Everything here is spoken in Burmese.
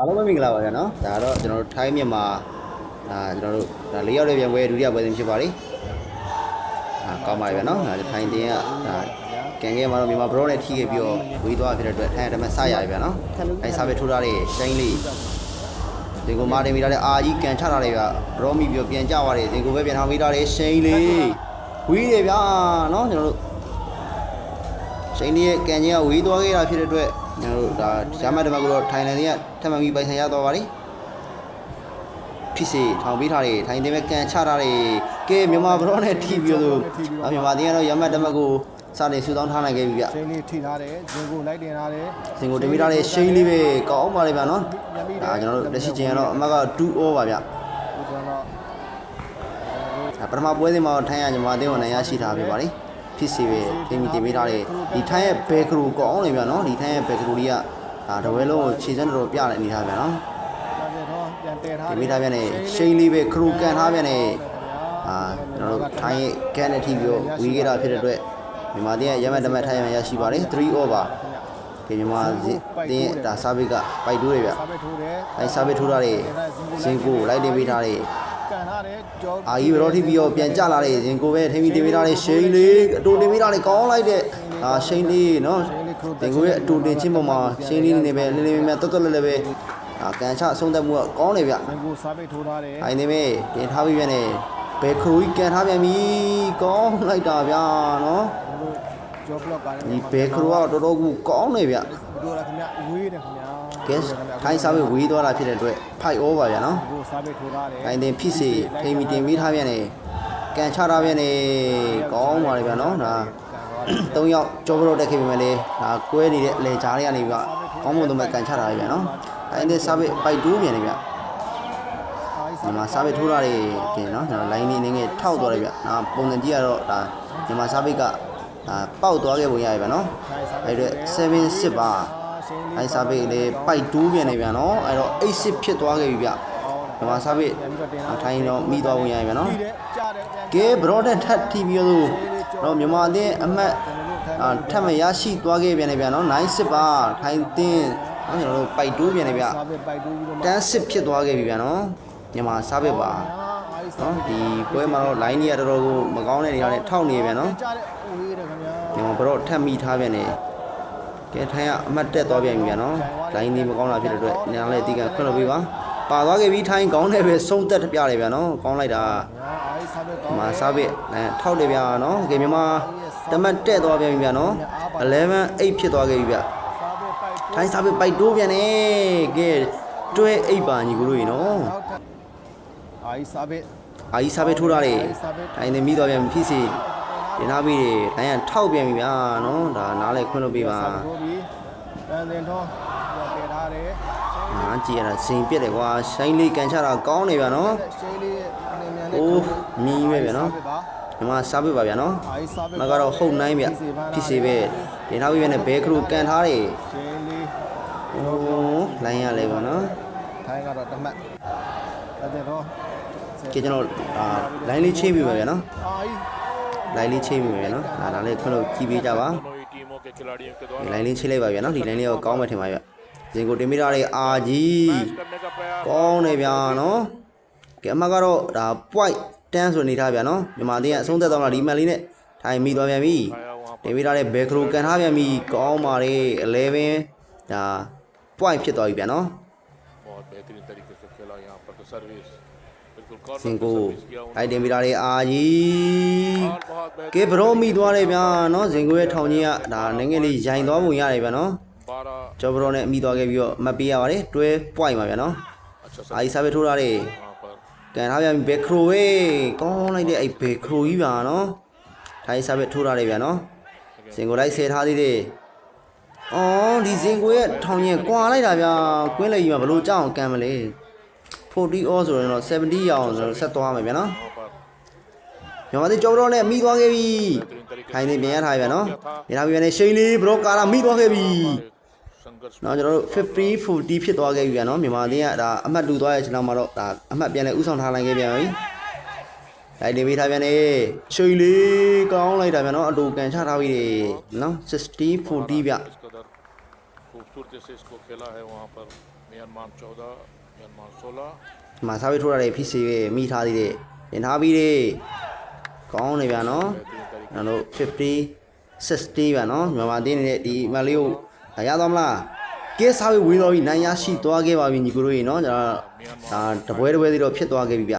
အားလုံးပဲမင်္ဂလာပါဗျာနော်ဒါတော့ကျွန်တော်တို့ထိုင်းမြန်မာဒါကျွန်တော်တို့ဒါ၄ရောက်တဲ့ပြန်ပွဲဒုတိယပွဲစဉ်ဖြစ်ပါလိမ့်ဒါကောင်းပါပြီဗျာနော်ဒါထိုင်းတင်းကဒါကန်ခဲ့မှာတော့မြန်မာဘရောနဲ့ထိခဲ့ပြီးတော့ဝေးသွားဖြစ်တဲ့အတွက်ထိုင်းရတဲ့မဲ့စရရဗျာနော်အဲစာပဲထိုးထားတဲ့ရှိုင်းလေးဒီကိုမာတင်မိထားတဲ့အာကြီးကန်ချထားတယ်ဗျာဘရောမီပြီးတော့ပြန်ကြသွားတယ်ဒီကိုပဲပြန်ထားမိထားတဲ့ရှိုင်းလေးဝေးတယ်ဗျာနော်ကျွန်တော်တို့ရှိန်ဒီရဲ့ကန်ချင်းကဝေးသွားခဲ့တာဖြစ်တဲ့အတွက် ကျွန်တော်တို့ဒါဂျာမတ်တမကတော့ထိုင်လန်တွေကထပ်မံပြီးပိုင်ဆိုင်ရသွားပါလိဖြစ်စီထောင်ပေးထားတယ်ထိုင်တင်မဲ့ကန်ချထားတယ်ကဲမြန်မာဘရောနဲ့ထိပြီးတော့အမြန်မာတင်းကတော့ဂျာမတ်တမကိုစတင်ဆူတောင်းထားနိုင်ခဲ့ပြီဗျချိန်လေးထိထားတယ်ဇင်ကိုလိုက်တင်ထားတယ်စင်ကိုတင်ပေးထားတဲ့ရှိန်လေးပဲကောင်းပါလေဗျာနော်ဒါကျွန်တော်တို့လက်ရှိချင်းကတော့အမတ်က2-0ပါဗျဒီဆိုတော့ဒါပထမပွဲစဉ်မှာထိုင်းရမြန်မာတင်းကိုနိုင်ရရှိထားပြီပါလေ ဖြစ်စီပဲထိမိတင်ပေးထားတဲ့ဒီထိုင်းရဲ့ဘဲကရူကောင်းနေဗျာနော်ဒီထိုင်းရဲ့ဘဲကရူလေးကဒါတဝဲလုံးကိုခြေစမ်းတော်တော်ပြတဲ့အနေထားဗျာနော်ပြန်တော့ပြန်တည်ထားဒီမိထားပြန်နေရှိန်လေးပဲခရူကန်ထားပြန်နေအာကျွန်တော်တို့ထိုင်းရဲ့ကန်နဲ့ထိပြီးတော့ဝီးခဲ့တာဖြစ်တဲ့အတွက်မြန်မာတင်းရဲ့ရမတ်တမတ်ထိုင်းရမရရှိပါတယ်3 over ဒီမြန်မာတင်းဒါစာဘစ်ကပိုက်တိုးတယ်ဗျစာပဲထိုးတယ်အဲစာဘစ်ထိုးထားတယ်ဇင်ကိုလိုက်တင်ပေးထားတယ် ကန်ထားတယ်ကြောအာကြီးဘရောထိပြီးတော့ပြန်ကြလာတယ်ဇင်ကိုပဲထိပြီးတင်ပေးထားတယ်ရှိန်လေးအတူတင်ပေးထားတယ်ကောင်းလိုက်တဲ့အာရှိန်လေးနော်ဇင်ကိုရဲ့အတူတင်ချင်းပေါ်မှာရှိန်လေးနေပဲလေးလေးမြတ်တော်တော်လေးလေးပဲအာကန်ချအဆုံးသက်မှုကကောင်းတယ်ဗျဇင်ကိုစာပဲထိုးထားတယ်အိုင်နေမေတင်ထားပြီးပြန်နေဘယ်ခရူကြီးကန်ထားပြန်ပြီကောင်းလိုက်တာဗျာနော်ကြောဘလော့ကလည်းဒီဘယ်ခရူကတော်တော်ကူကောင်းနေဗျတို့လားခင်ဗျဝေးတယ်ခင်ဗျာ ကဲထိုင်းစားပြီးဝေးသွားတာဖြစ်တဲ့အတွက်ဖိုက်ဩပါဗျာနော်ကိုစာပဲထိုးထားတယ်အိုင်တင်ဖြစ်စီထိမီတင်ပြီးထားပြန်နေကန်ချထားပြန်နေကောင်းပါလေဗျာနော်ဒါ၃ယောက်ကြောဘလို့တက်ခဲ့ပြီမဲ့လေဒါကွဲနေတဲ့အလေကြားတွေကနေဗျကောင်းမွန်တော့မှကန်ချထားရဗျာနော်အိုင်တင်စားပြီးပိုက်တိုးပြန်နေဗျမြန်မာစားပြီးထိုးထားတယ်ကဲနော်ကျွန်တော် line လေးနည်းငယ်ထောက်သွားတယ်ဗျဒါပုံစံကြည့်ရတော့ဒါမြန်မာစားပြီးကဒါပေါက်သွားခဲ့ပုံရရဗျာနော်အဲ့ဒါ7 6ပါ အဲစားပြီးလေပိုက်တိုးပြန်နေဗျာနော်အဲ့တော့8 6ဖြစ်သွားခဲ့ပြီဗျမြန်မာစားပြီးထိုင်းတော့မိသွားပုံရရဗျာနော်ပြီးတယ်ကြားတယ်ပြန်ကဲဘရော့တက်ထပ်တီးပြီးတော့တော့မြန်မာအသင်းအမှတ်အာထပ်မရရှိသွားခဲ့ပြန်နေဗျာနော်9 6ပါထိုင်းတင်းနော်ကျွန်တော်တို့ပိုက်တိုးပြန်နေဗျစာပဲပိုက်တိုးပြီးတော့တန်းစစ်ဖြစ်သွားခဲ့ပြီဗျာနော်မြန်မာစားပစ်ပါနော်ဒီပွဲမှာတော့ line ကြီးကတော်တော်ကိုမကောင်းတဲ့နေရာနဲ့ထောက်နေပြန်နော်ကြားတယ်ဝေးတယ်ခင်ဗျာဒီမှာဘရော့ထပ်မိထားပြန်နေ ကဲထိုင်းကအမှတ်တက်သွားပြန်ပြီဗျာနော် line ကြီးမကောင်းတာဖြစ်တဲ့အတွက်နေရာလေးအတီးကခွင့်လို့ပေးပါပါသွားခဲ့ပြီထိုင်းကောင်းတယ်ပဲဆုံးသက်ပြတယ်ဗျာနော်ကောင်းလိုက်တာအာအိစာပဲဒီမှာစားပစ်အဲထောက်တယ်ဗျာနော်ကဲမြန်မာတမတ်တက်သွားပြန်ပြီဗျာနော်11 8ဖြစ်သွားခဲ့ပြီဗျာစာပဲပိုက်တိုးထိုင်းစားပစ်ပိုက်တိုးပြန်နေကဲတွဲ8ပါညီကိုတို့ရေနော်နောက်ထပ်အာအိစာပဲအာကြီးစားပဲထိုးထားတယ်ထိုင်းနေမိသွားပြန်ပြီဖြစ်စီ တင်ထားပြီးတယ်ထိုင်းကထောက်ပြန်ပြီဗျာနော်ဒါနားလဲခွင့်လို့ပေးပါစာပဲထိုးပြီးတန်စင်တော့ပြန်တည်ထားတယ်ဟာကြည်ရတာစိန်ပြက်တယ်ကွာရှိုင်းလေးကန်ချတာကောင်းနေဗျာနော်ရှေးလေးအနေမြန်အိုးမြင်းပဲဗျာနော်စာပဲပါဒီမှာစားပစ်ပါဗျာနော်အာအိစာပဲမကတော့ဟုတ်နိုင်ဗျဖြစ်စီပဲတင်ထားပြီးပြန်နေဘဲခရူကန်ထားတယ်ရှေးလေးโอ้လိုင်းရလဲပေါ့နော်ထိုင်းကတော့တမတ်တန်စင်တော့ကဲကျွန်တော်ဒါလိုင်းလေးချင်းပြီပဲဗျာနော်အာအိ လိုင်းလေးချင်းပြီပဲဗျာနော်ဒါဒါလေးခွင့်လို့ကြည့်ပေးကြပါ दोनों ही टीमों के खिलाड़ियों के ဒီ द्वारा လိုင်းလေးချင်းလိုက်ပါဗျာနော်ဒီလိုင်းလေးတော့ကောင်းမှထင်ပါဗျဇင်ကိုတင်မိထားတဲ့အာကြီး मैच करने का प्रयास ကောင်းနေဗျာနော်ကဲအမကတော့ဒါ point တန်းဆိုနေထားဗျာနော်မြန်မာတင်းကအဆုံးသက်သွားမှဒီမန်လေးနဲ့ထိုင်မိသွားပြန်ပြီ आया वहां တင်မိထားတဲ့ဘယ်ခရိုကန်ထားပြန်ပြီကောင်းပါလေ11ဒါ point ဖြစ်သွားပြီဗျာနော် बहुत बेहतरीन तरीके से खेला यहाँ पर तो सर्विस बिल्कुल कॉर्नर စင်ကိုအိုက်တင်ပြီးတာတွေအာကြီးကဲဘရောမိသွားတယ်ဗျာနော်စင်ကိုရဲ့ထောင်ကြီးကဒါနည်းငယ်လေးရိုင်သွားပုံရတယ်ဗျာနော်ကျော်ဘရောနဲ့အမိသွားခဲ့ပြီးတော့မပေးရပါတယ်တွဲပွိုင်ပါဗျာနော်အာကြီးစားပဲထိုးတာတယ်ကန်ထားပြန်ဘယ်ခရိုဝေးကောင်းလိုက်တဲ့အဲ့ဘယ်ခရိုကြီးဗျာနော်ဒါကြီးစားပဲထိုးတာတယ်ဗျာနော်စင်ကိုလိုက်ဆဲထားသေးတယ်အော်ဒီစင်ကိုရဲ့ထောင်ကြီးကွာလိုက်တာဗျာကွင်းလေကြီးမှာဘလို့ကြောက်အောင်ကန်မလဲ 40 all ဆိုရင်တော့70ရအောင်ဆိုတော့ဆက်သွားမယ်ဗျာနော် वहाँ पर မြန်မာသေးကျော်ဘရောနဲ့မိသွားခဲ့ပြီ बेहतरीन तरीके ထိုင်းနေပြန်ရထားပြီဗျာနော်နေထားပြီဗျာနဲ့ရှိန်လေးဘရောကာလာမိသွားခဲ့ပြီ संघर्ष နော်ကျွန်တော်တို့50 40ဖြစ်သွားခဲ့ပြီဗျာနော်မြန်မာသေးကဒါအမှတ်တူသွားတဲ့ချိန်လောက်မှာတော့ဒါအမှတ်ပြန်လဲဥဆောင်ထားနိုင်ခဲ့ပြန်ပြီလိုက်တင်ပေးထားပြန်နေရှိန်လေးကောင်းလိုက်တာဗျာနော်အတူကန်ချထားပြီနော်60 40ဗျ इस कदर खूबसूरती से इसको खेला है वहाँ पर म्यांमार चौदह म्यांमार सोलह ဒီမှာစာဝေးထိုးတာတွေဖြစ်စေမိထားသေးတယ်တင်ထားပြီးတယ်ကောင်းနေပြန်နော်ကျွန်တော်တို့50 60ပြန်နော်မြန်မာတင်းနေတဲ့ဒီမလေးကိုရသွားမလားကဲစာဝေးဝင်သွားပြီနိုင်ရရှိသွားခဲ့ပါပြီညီကိုတို့ရေနော်ကျွန်တော်ဒါတပွဲတပွဲသေးတော့ဖြစ်သွားခဲ့ပြီဗျ